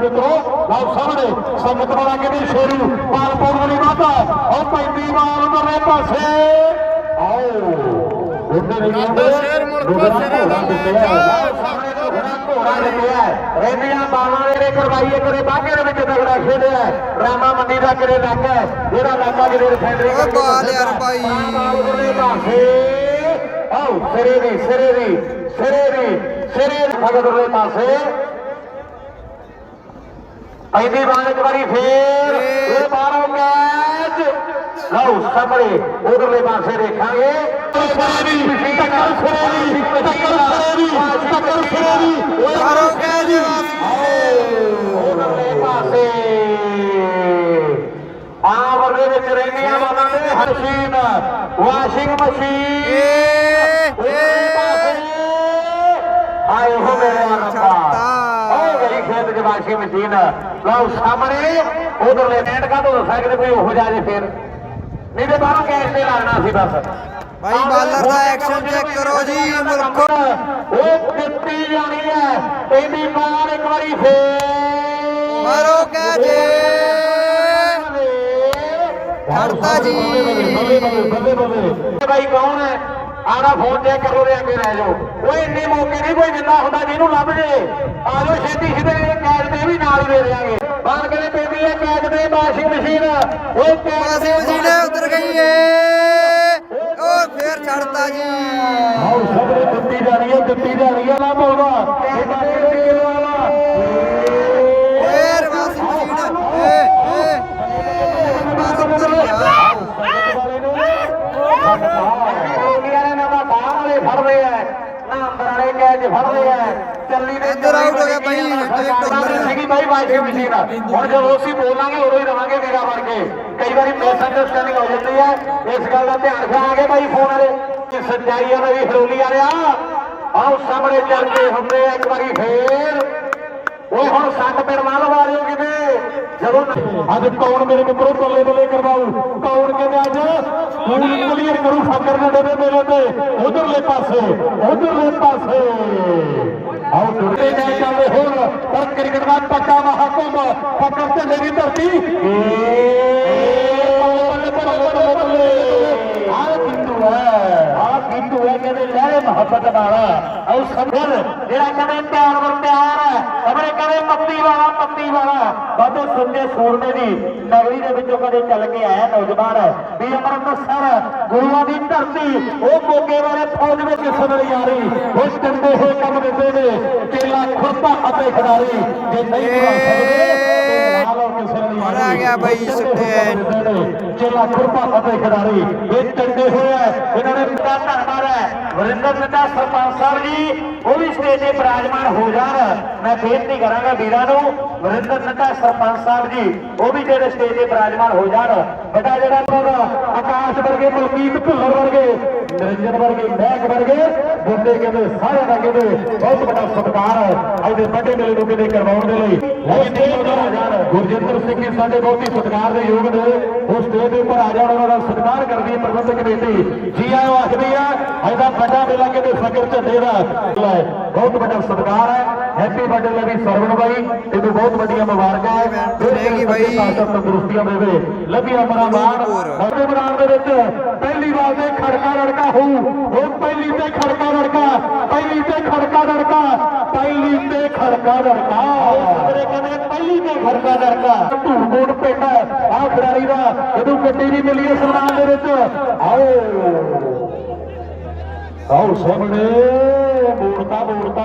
ਮਿੱਤਰੋ ਲਓ ਸਾਹਮਣੇ ਸੰਗਤ ਵਾਲਾ ਕਹਿੰਦੇ ਸ਼ੇਰੂ ਪਾਲ ਪਾਉਣ ਵਾਲੀ ਮਾਤਾ ਉਹ ਪੈਂਦੀ ਬਾਲ ਉਧਰਲੇ ਪਾਸੇ। ਆਓ ਉਹਦੇ ਨਹੀਂ ਆਉਂਦੇ ਸ਼ੇਰ ਮੁੜ ਸਿਰੇ ਦਾ ਮੈਚ। ਸਾਹਮਣੇ ਤੋਂ ਘੋੜਾ ਘੋੜਾ ਜਿੱਤਿਆ ਰਹਿੰਦੀਆਂ ਬਾਲਾਂ ਦੇ ਕਰਵਾਈ ਇੱਕ ਦੇ ਬਾਗੇ ਦੇ ਵਿੱਚ ਤਗੜਾ ਖੇਡਿਆ ਰਾਮਾ ਮੰਡੀ ਦਾ ਕਿਰੇ ਲੱਗ ਹੈ ਜਿਹੜਾ ਲਾਗਾ ਜਿਹੜੇ ਰਿਫਾਈਨਰੀ ਓਏ ਬਾਲ ਯਾਰ ਪਾਸੇ। ਆਓ ਸਿਰੇ ਦੀ ਸਿਰੇ ਦੀ ਸਿਰੇ ਦੀ ਸਿਰੇ ਦੀ। ਉਧਰਲੇ ਪਾਸੇ। ਪੈਂਦੀ ਬਾਲ ਇੱਕ ਵਾਰੀ ਫੇਰ ਇਹ ਬਾਹਰੋਂ ਕੈਚ ਲਓ ਸਾਹਮਣੇ ਉਧਰਲੇ ਪਾਸੇ ਦੇਖਾਂਗੇ। ਟੱਕਰ ਦੀ ਟੱਕਰ ਦੀ ਟੱਕਰ ਦੀ ਬਾਹਰੋਂ ਕੈਚ ਉਧਰਲੇ ਪਾਸੇ। ਆਵਰ ਦੇ ਵਿੱਚ ਰਹਿੰਦੀਆਂ ਬਾਲਾਂ ਦੇ ਹਰਸ਼ੀਨ ਵਾਸ਼ਿੰਗ ਮਸ਼ੀਨ। ਏ ਉਧਰਲੇ ਪਾਸੇ। ਆਏ ਹੋ ਮੇਰੇ ਰੱਬਾ। ਉਹ ਗਈ ਖੇਤ ਚ ਵਾਸ਼ਿੰਗ ਮਸ਼ੀਨ। ਲਓ ਸਾਹਮਣੇ ਉਧਰਲੇ ਨੈਟ ਕਾ ਤੋਂ ਸਕਦੇ ਕੋਈ ਉਹ ਜਾ ਜੇ ਫੇਰ। ਨਹੀਂ ਤੇ ਬਾਹਰੋਂ ਕੈਸ਼ ਤੇ ਲਾਣਾ ਸੀ ਬਸ। ਭਾਈ ਬਾਲਰ ਦਾ ਐਕਸ਼ਨ ਚੈੱਕ ਕਰੋ ਜੀ ਮੁਲਕੋ ਉਹ ਦਿੱਤੀ ਜਾਣੀ ਹੈ ਇਹਦੀ ਬਾਲ ਇੱਕ ਵਾਰੀ ਫੇਰ। ਮਾਰੋ ਕੈਚ ਛੱਡਤਾ ਜੀ। ਬੱਲੇ ਬੱਲੇ ਬੱਲੇ ਬੱਲੇ। ਭਾਈ ਕੌਣ ਹੈ? ਆਣਾ ਫੋਨ ਚੈੱਕ ਕਰੋ ਦੇ ਅੱਗੇ ਰਹਿ ਜਾਓ। ਓਏ ਇੰਨੇ ਮੌਕੇ ਨਹੀਂ ਕੋਈ ਦਿੰਦਾ ਹੁੰਦਾ ਜਿਹਨੂੰ ਲੱਭ ਜੇ। ਆ ਜਾਓ ਛੇਤੀ ਛੇਤੀ ਇਹ ਕੈਚ ਤੇ ਵੀ ਨਾਲ ਹੀ ਦੇ ਦੇਾਂਗੇ ਬਾਹਰ ਕਹਿੰਦੇ ਪੈਂਦੀ ਹੈ ਕੈਚ ਤੇ ਵਾਸ਼ਿੰਗ ਮਸ਼ੀਨ ਓਏ ਕੈਚ ਮਾਸੀ ਮਜੀਨੇ ਉਤਰ ਗਈ ਏ ਉਹ ਫੇਰ ਛੱਡਤਾ ਜੀ ਆਓ ਸਭਰੇ ਦਿੱਤੀ ਜਾਣੀ ਹੈ ਦਿੱਤੀ ਜਾਣੀ ਹੈ ਨਾ ਬੋਲਦਾ ਇਹ ਬਾਕੀ ਦੇ ਵਾਲਾ ਫੇਰ ਮਾਸੀ ਮਜੀਨ ਏ ਏ ਬਾਹਰ ਉਤਰ ਗਿਆ ਫੜਦੇ ਆ ਨਾ ਅੰਦਰ ਵਾਲੇ ਕੈਚ ਫੜਦੇ ਆ ਦੇ out ਹੋ ਗਿਆ ਬਾਈ। ਸੀਗੀ ਬਾਈ ਵਾਸ਼ਿੰਗ ਮਸ਼ੀਨ ਹੁਣ ਜਦੋਂ ਅਸੀਂ ਬੋਲਾਂਗੇ ਉਦੋਂ ਹੀ ਰਵਾਂਗੇ ਮੇਰਾ ਬਣ ਕੇ। ਕਈ ਵਾਰੀ ਮਿਸ ਅੰਡਰਸਟੈਂਡਿੰਗ ਹੋ ਜਾਂਦੀ ਹੈ ਇਸ ਗੱਲ ਦਾ ਧਿਆਨ ਰੱਖਾਂਗੇ ਬਾਈ ਫੋਨ ਵਾਲੇ। ਕਿ ਸੱਚਾਈ ਆ ਮੇਰੀ ਹਰੋਲੀ ਵਾਲਿਆ। ਆਓ ਸਾਹਮਣੇ ਚੱਲ ਕੇ ਹੁੰਦੇ ਆ ਇੱਕ ਵਾਰੀ ਫੇਰ। ਓਏ ਹੁਣ ਸੱਟ ਪੈਰ ਨਾ ਲਵਾ ਲਿਓ ਕਿਤੇ। ਜਦੋਂ ਅੱਜ ਕੌਣ ਮੇਰੇ ਮਿੱਤਰੋ ਬੱਲੇ ਬੱਲੇ ਕਰਵਾਉ ਕੌਣ ਕਹਿੰਦੇ ਅੱਜ? ਹੁਣ ਕਲੀਅਰ ਕਰੂ? ਫਕਰ ਦੇ ਦੇ ਮੇਰੇ ਤੇ। ਉਧਰਲੇ ਪਾਸੇ ਉਧਰਲੇ ਪਾਸੇ। ਆਓ ਟੁੱਟੇ ਜਾਏ ਚੱਲਦੇ ਹੁਣ। ਪਰ ਕ੍ਰਿਕਟ ਦਾ ਪੱਕਾ ਮਹਾਕੁੰਭ ਫਕਰ ਤੇ ਮੇਰੀ ਧਰਤੀ। ਏ ਆਹ ਬਿੰਦੂ ਹੈ। ਆਹ ਬਿੰਦੂ ਹੈ ਕਹਿੰਦੇ ਲੈ ਮੁਹੱਬਤ ਵਾਲਾ ਔਰ ਸਮਝ ਜਿਹੜਾ ਕਹਿੰਦੇ ਪਿਆਰ ਵਰ ਪਿਆਰ ਹੈ ਅਮਰੇ ਕਹਿੰਦੇ ਪੱਤੀ ਵਾਲਾ ਪੱਤੀ ਵਾਲਾ ਬਾਬੇ ਸੁਣਦੇ ਸੂਰਮੇ ਦੀ ਨਗਰੀ ਦੇ ਵਿੱਚੋਂ ਕਦੇ ਚੱਲ ਕੇ ਆਇਆ ਨੌਜਵਾਨ। ਵੀ ਅੰਮ੍ਰਿਤਸਰ ਗੁਰੂਆਂ ਦੀ ਧਰਤੀ, ਉਹ ਮੋਗੇ ਵਾਲੇ ਫੌਜ ਵਿੱਚ ਕਿਸ ਯਾਰੀ ਆ ਰਹੀ। ਉਹ ਟੰਡੇ ਹੋਏ ਕੰਮ ਦਿੰਦੇ ਨੇ। ਕੇਲਾ, ਖੁਰਪਾ ਅਤੇ ਖਿਡਾਰੀ ਜੇ ਨਹੀਂ ਬਣਾ ਸਕਦੇ ਤੇ ਨਾਲ ਉਹ ਕਿਸੇ ਲਈ ਹੁਣ ਆ ਗਿਆ ਬਾਈ ਸੁੱਟੇ। ਚੇਲਾ ਖੁਰਪਾ ਅਤੇ ਖਿਡਾਰੀ ਇਹ ਟੰਡੇ ਹੋਏ ਆ। ਇਹਨਾਂ ਨੇ ਪਿਤਾ ਧੰਨਵਾਦ ਹੈ। ਵਰਿੰਦਰ ਨੱਡਾ ਸਰਪੰਚ ਸਾਹਿਬ ਜੀ, ਉਹ ਵੀ ਸਟੇਜ ਤੇ ਬਿਰਾਜਮਾਨ ਹੋ ਜਾਣ। ਮੈਂ ਬੇਨਤੀ ਕਰਾਂਗਾ ਵੀਰਾਂ ਨੂੰ, ਵਰਿੰਦਰ ਨੱਡਾ ਸਰਪੰਚ ਸਾਹਿਬ ਜੀ, ਉਹ ਵੀ ਜਿਹੜੇ ਸਟੇਜ ਤੇ ਬਿਰਾਜਮਾਨ ਹੋ ਜਾਣ। ਬੇਟਾ ਜਿਹੜਾ ਆਕਾਸ਼ ਵਰਗੇ, ਮਲਕੀਤ ਭੁੱਲਰ ਵਰਗੇ, ਨਿਰੰਜਨ ਵਰਗੇ, ਮਹਿਕ ਵਰਗੇ ਬੰਦੇ ਕਹਿੰਦੇ ਸਾਰਿਆਂ ਦਾ ਕਹਿੰਦੇ ਬਹੁਤ ਵੱਡਾ ਸਤਿਕਾਰ ਹੈ ਅੱਜ ਦੇ ਵੱਡੇ ਮੇਲੇ ਨੂੰ ਕਿਤੇ ਕਰਵਾਉਣ ਦੇ ਲਈ। ਗੁਰਜਿੰਦਰ ਸਿੰਘ ਜੀ ਸਾਡੇ ਬਹੁਤ ਹੀ ਸਤਿਕਾਰ ਦੇ ਯੋਗ ਨੇ। ਉਹ ਸਟੇਜ ਦੇ ਉੱਪਰ ਆ ਜਾਣ ਉਹਨਾਂ ਦਾ ਸਤਿਕਾਰ ਕਰਦੀ ਹੈ ਪ੍ਰਬੰਧਕ ਕਮੇਟੀ। ਜੀ ਆਇਓ ਆਖਦੀ ਆ। ਅੱਜ ਦਾ ਵੱਡਾ ਮੇਲਾ ਕਹਿੰਦੇ ਫਕਰ ਝੰਡੇ ਦਾ। ਹੈ। ਬਹੁਤ ਵੱਡਾ ਸਤਿਕਾਰ ਹੈ। ਹੈਪੀ ਬਰਥਡੇ ਲਵੀ ਸਰਵਣ ਬਾਈ। ਇਹਨੂੰ ਬਹੁਤ ਵੱਡੀਆਂ ਮੁਬਾਰਕਾਂ ਹੈ। ਰਹੇਗੀ ਬਾਈ। ਤਾਕਤ ਤੰਦਰੁਸਤੀਆਂ ਦੇਵੇ। ਲਵੀ ਅਮਰਾ ਮਾਨ ਨਵੇਂ ਮੈਦਾਨ ਦੇ ਵਿੱਚ। ਪਹਿਲੀ ਵਾਰ ਦੇ ਖੜਕਾ ਲੜਕਾ ਹੋਊ। ਉਹ ਪਹਿਲੀ ਤੇ ਖੜਕਾ ਲੜਕਾ। ਪਹਿਲੀ ਤੇ ਖੜਕਾ ਲੜਕਾ। ਪਹਿਲੀ ਤੇ ਖੜਕਾ ਲੜਕਾ। ਪਹਿਲੀ ਤੇ ਧੂੜ ਪਿੰਡ ਆਹ ਖਿਡਾਰੀ ਦਾ ਜਦੋਂ ਗੱਡੀ ਨਹੀਂ ਮਿਲੀ ਇਸ ਮੈਦਾਨ ਦੇ ਵਿੱਚ। ਆਓ। ਆਓ ਸਾਹਮਣੇ, ਮੋੜਤਾ ਮੋੜਤਾ।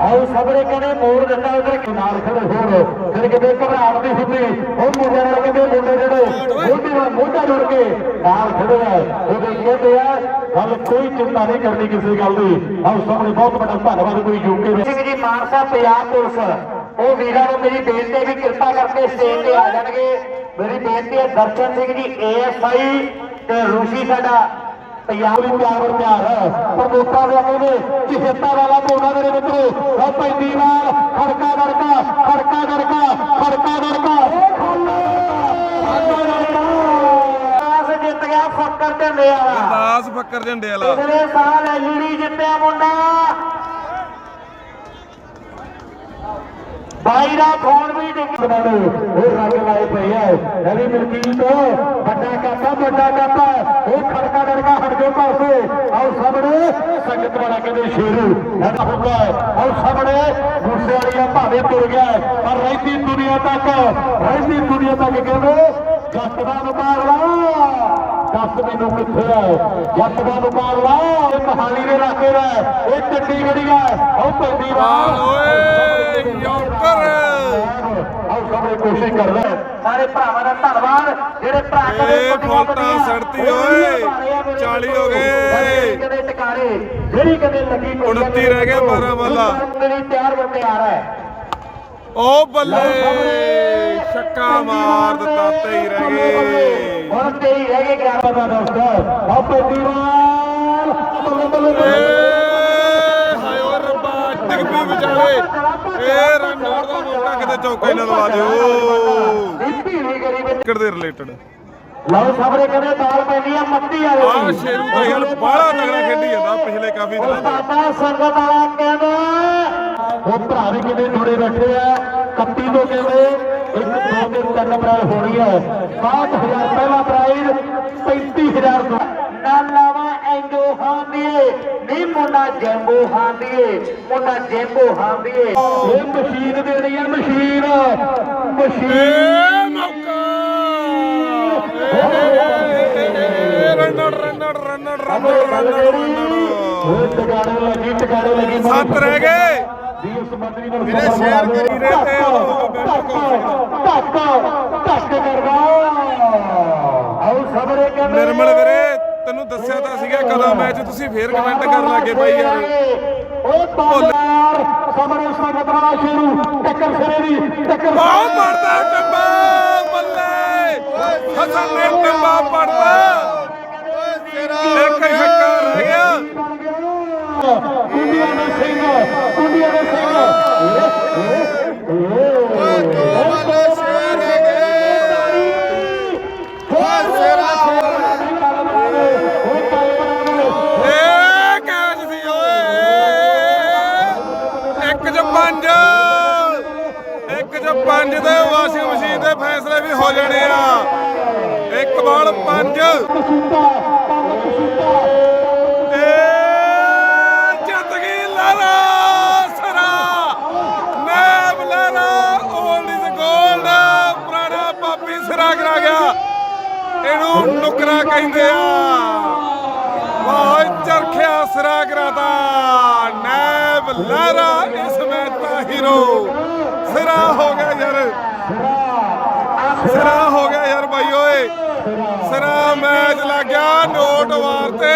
ਆਓ ਸਾਹਮਣੇ ਕਹਿੰਦੇ, ਮੋੜ ਦਿੱਤਾ ਉਧਰ। ਕਿਨਾਰ ਖੜੇ ਹੋਣ ਫਿਰ ਕਿਤੇ ਘਬਰਾਹਟ ਨਹੀਂ ਹੁੰਦੀ। ਉਹ ਮੁੰਡੇ ਨਾਲ ਕਹਿੰਦੇ, ਮੁੰਡੇ ਜਿਹੜੇ ਮੋਢੇ ਨਾਲ ਮੋਢਾ ਜੁੜ ਕੇ ਨਾਲ ਖੜੇ ਆ। ਉਹਦੇ ਕਹਿੰਦੇ ਆ, ਗੱਲ ਕੋਈ ਚਿੰਤਾ ਨਹੀਂ ਕਰਨੀ ਕਿਸੇ ਗੱਲ ਦੀ। ਆਓ ਸਾਹਮਣੇ ਬਹੁਤ ਵੱਡਾ ਧੰਨਵਾਦ ਕੋਈ ਯੂਕੇ ਦੇ। ਸਿੰਘ ਜੀ, ਮਾਨਸਾ ਪੰਜਾਬ ਪੁਲਿਸ। ਉਹ ਵੀਰਾਂ ਨੂੰ ਮੇਰੀ ਬੇਨਤੀ ਹੈ ਵੀ ਕਿਰਪਾ ਕਰਕੇ ਸਟੇਜ ਤੇ ਆ ਜਾਣਗੇ। ਮੇਰੀ ਬੇਨਤੀ ਹੈ ਦਰਸ਼ਨ ਸਿੰਘ ਜੀ ਏਐਸਆਈ ਤੇ ਰੂਸ਼ੀ ਸਾਡਾ ਪੰਜਾਬ ਨੂੰ ਪਿਆਰ ਵਰ ਪਿਆਰ ਹੈ ਪਰ ਲੋਕਾਂ ਦੇ ਕਹਿੰਦੇ ਚਿਹਤਾ ਵਾਲਾ ਕੋਨਾ ਮੇਰੇ ਮਿੱਤਰੋ। ਉਹ ਪੈਂਦੀ ਨਾਲ ਖੜਕਾ ਦੜਕਾ ਖੜਕਾ ਦੜਕਾ ਖੜਕਾ ਦੜਕਾ। ਆਸ ਜਿੱਤ ਗਿਆ ਫੱਕਰ ਢੰਡੇ ਵਾਲਾ। ਦਾਸ ਫੱਕਰ ਝੰਡੇ ਵਾਲਾ। ਪਿਛਲੇ ਸਾਲ ਐਲਈਡੀ ਜਿੱਤਿਆ ਮੁੰਡਾ। ਬਾਈ ਦਾ ਫੋਨ ਵੀ ਉਹ ਰੰਗ ਲਾਏ ਪਏ ਆ। ਰਵੀ ਮਲਕੀਤ ਵੱਡਾ ਕਾਪਾ ਵੱਡਾ ਕਾਪਾ। ਉਹ ਖੜਕਾ ਡੜਕਾ ਹਟ ਜਾਓ ਪਾਸੇ। ਆਓ ਸਾਹਮਣੇ, ਸੰਗਤ ਵਾਲਾ ਕਹਿੰਦੇ ਸ਼ੇਰੂ। ਇਹਦਾ ਹੁਕਾ ਆਓ ਸਾਹਮਣੇ ਗੁੱਸੇ ਵਾਲੀਆ ਭਾਵੇਂ ਤੁਰ ਗਿਆ ਪਰ ਰਹਿੰਦੀ ਦੁਨੀਆ ਤੱਕ, ਰਹਿੰਦੀ ਦੁਨੀਆ ਤੱਕ ਕਹਿੰਦੇ ਜੱਟ ਦਾ ਮੁਕਾਬਲਾ ਦੱਸ ਮੈਨੂੰ ਕਿੱਥੇ ਹੈ? ਜੱਟ ਦਾ ਮੁਕਾਬਲਾ ਇਹ ਕਹਾਣੀ ਦੇ ਇਲਾਕੇ ਦਾ ਹੈ, ਇਹ ਚੰਡੀਗੜ੍ਹੀ ਹੈ। ਉਹ ਪੈਂਦੀ ਵਾਹ ਓਏ, ਯੋਕਰ। ਆਓ ਸਾਹਮਣੇ ਕੋਸ਼ਿਸ਼ ਕਰ ਲੈ। ਸਾਰੇ ਭਰਾਵਾਂ ਦਾ ਧੰਨਵਾਦ। ਜਿਹੜੇ ਭਰਾ ਕਦੇ ਫੋਟਾ ਵੱਡੀਆਂ, ਸੜਤੀ ਉਹ ਓਏ, ਵੀਡੀਓ ਪਾ ਰਹੇ ਆ ਮੇਰੇ 40 ਹੋ ਕੋਲ। ਗਏ। ਕਦੇ ਟਿਕਾਰੇ ਜਿਹੜੀ ਕਦੇ ਲੱਗੀ ਕੋਈ 29 ਰਹਿ ਗਏ, ਬਾਰਾਂ ਵਾਲਾ। ਮੇਰੀ ਤਿਆਰ ਬਣ ਤਿਆਰ ਹੈ ਓ ਬੱਲੇ। ਛੱਕਾ ਮਾਰ ਦਿੱਤਾ ਤੇ ਹੀ ਰਹਿ ਗਏ। ਹੁਣ ਤੇ ਹੀ ਰਹਿ ਗਏ 11 ਦਾ ਦੋਸਤ। ਆ ਪੈਦੀਵਾਲ ਬੱਲੇ ਬੱਲੇ ਏ ਬੱਲੇ ਹਾਏ ਓ ਰੱਬਾ ਡਿੱਗ ਪਈ ਵਿਚਾਲੇ। ਏ ਰਣੌਰ ਦਾ ਮੌਕਾ ਕਿਤੇ ਚੌਕਾ ਹੀ ਨਾ ਲਵਾ ਦਿਓ। ਇਹ ਕ੍ਰਿਕਟ ਦੇ ਰਿਲੇਟਡ ਲਓ ਸਾਹਮਣੇ ਕਹਿੰਦੇ ਦਾਲ ਪੈਂਦੀ ਆ ਮੱਤੀ ਵਾਲੇ। ਆ ਸ਼ੇਰੂ ਤਾਂ ਯਾਰ ਬਾਹਲਾ ਤਗੜਾ ਖੇਡੀ ਜਾਂਦਾ ਪਿਛਲੇ ਕਾਫੀ ਉਹ ਦਿਨਾਂ ਤੋਂ। ਸਾਡਾ ਸੰਗਤ ਵਾਲਾ ਕਹਿੰਦਾ ਉਹ ਭਰਾ ਵੀ ਕਿਤੇ ਜੁੜੇ ਬੈਠੇ ਆ 31 ਤੋਂ ਕਹਿੰਦੇ ਇੱਕ ਦੋ ਤੇ ਤਿੰਨ ਅਪ੍ਰੈਲ ਹੋਣੀ ਹੈ। 62000 ਪਹਿਲਾ ਪ੍ਰਾਈਜ਼ 35000 ਤੋਂ। ਨਾਲਾਵਾ ਐਂਗੋ ਹਾਂਦੀਏ। ਨਹੀਂ ਮੁੰਡਾ ਜੈਂਬੋ ਹਾਂਦੀਏ। ਮੁੰਡਾ ਜੈਂਬੋ ਹਾਂਦੀਏ। ਇਹ ਮਸ਼ੀਨ ਦੇਣੀ ਆ ਮਸ਼ੀਨ। ਮਸ਼ੀਨ। ਮੌਕਾ। Runner runner runner runner runner ਸੱਤ ਰਹਿ ਗਏ। ਡੀਐਸ ਮੰਤਰੀ ਨੂੰ ਵੀਰੇ ਸ਼ੇਅਰ ਕਰੀ ਰਹੇ ਤੇ ਧੱਕ ਧੱਕ ਕਰਦਾ। ਆਓ ਸਬਰੇ ਕਹਿੰਦੇ ਨਿਰਮਲ ਵੀਰੇ ਤੈਨੂੰ ਦੱਸਿਆ ਤਾਂ ਸੀਗਾ ਕਦੋਂ ਮੈਚ ਤੁਸੀਂ ਫੇਰ ਕਮੈਂਟ ਕਰਨ ਲੱਗੇ ਬਾਈ ਯਾਰ। ਓ ਬਾਜ਼ਾਰ ਸਬਰੇ ਸੰਗਤ ਵਾਲਾ ਸ਼ੇਰੂ ਟੱਕਰ ਸਿਰੇ ਦੀ ਟੱਕਰ ਬਹੁਤ ਪੜਦਾ ਟੰਬਾ ਬੱਲੇ। ਹਸਨ ਨੇ ਟੰਬਾ ਪੜਦਾ। ਇੱਕ ਛੱਕਾ ਰਹਿ ਗਿਆ। ਕੁੰਡੀਆਂ ਦੇ ਸਿੰਘ ਪੰਜ ਇੱਕ ਚ ਪੰਜ ਦੇ ਵਾਸ਼ਿੰਗ ਮਸ਼ੀਨ ਦੇ ਫੈਸਲੇ ਵੀ ਹੋ ਜਾਣੇ ਆ। ਇੱਕ ਬਾਲ ਪੰਜ। ਕਸੂਤਾ ਕੰਮ ਕਸੂਤਾ ਇਹਨੂੰ ਨੁਕਰਾ ਕਹਿੰਦੇ ਆ। ਵਾਹ ਚਰਖਿਆ ਸਰਾ ਕਰਾਤਾ ਨੈਬ ਲਾਰਾ ਇਸ ਮੈਚ ਦਾ ਹੀਰੋ। ਸਿਰਾ ਹੋ ਗਿਆ ਯਾਰ। ਸਿਰਾ ਹੋ ਗਿਆ ਯਾਰ ਬਾਈ, ਓਏ। ਸਿਰਾ ਮੈਚ ਲੱਗ ਗਿਆ ਨੋਟ ਵਾਰ ਤੇ।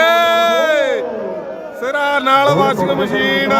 ਸਿਰਾ ਨਾਲ ਵਾਸ਼ਿੰਗ ਮਸ਼ੀਨ।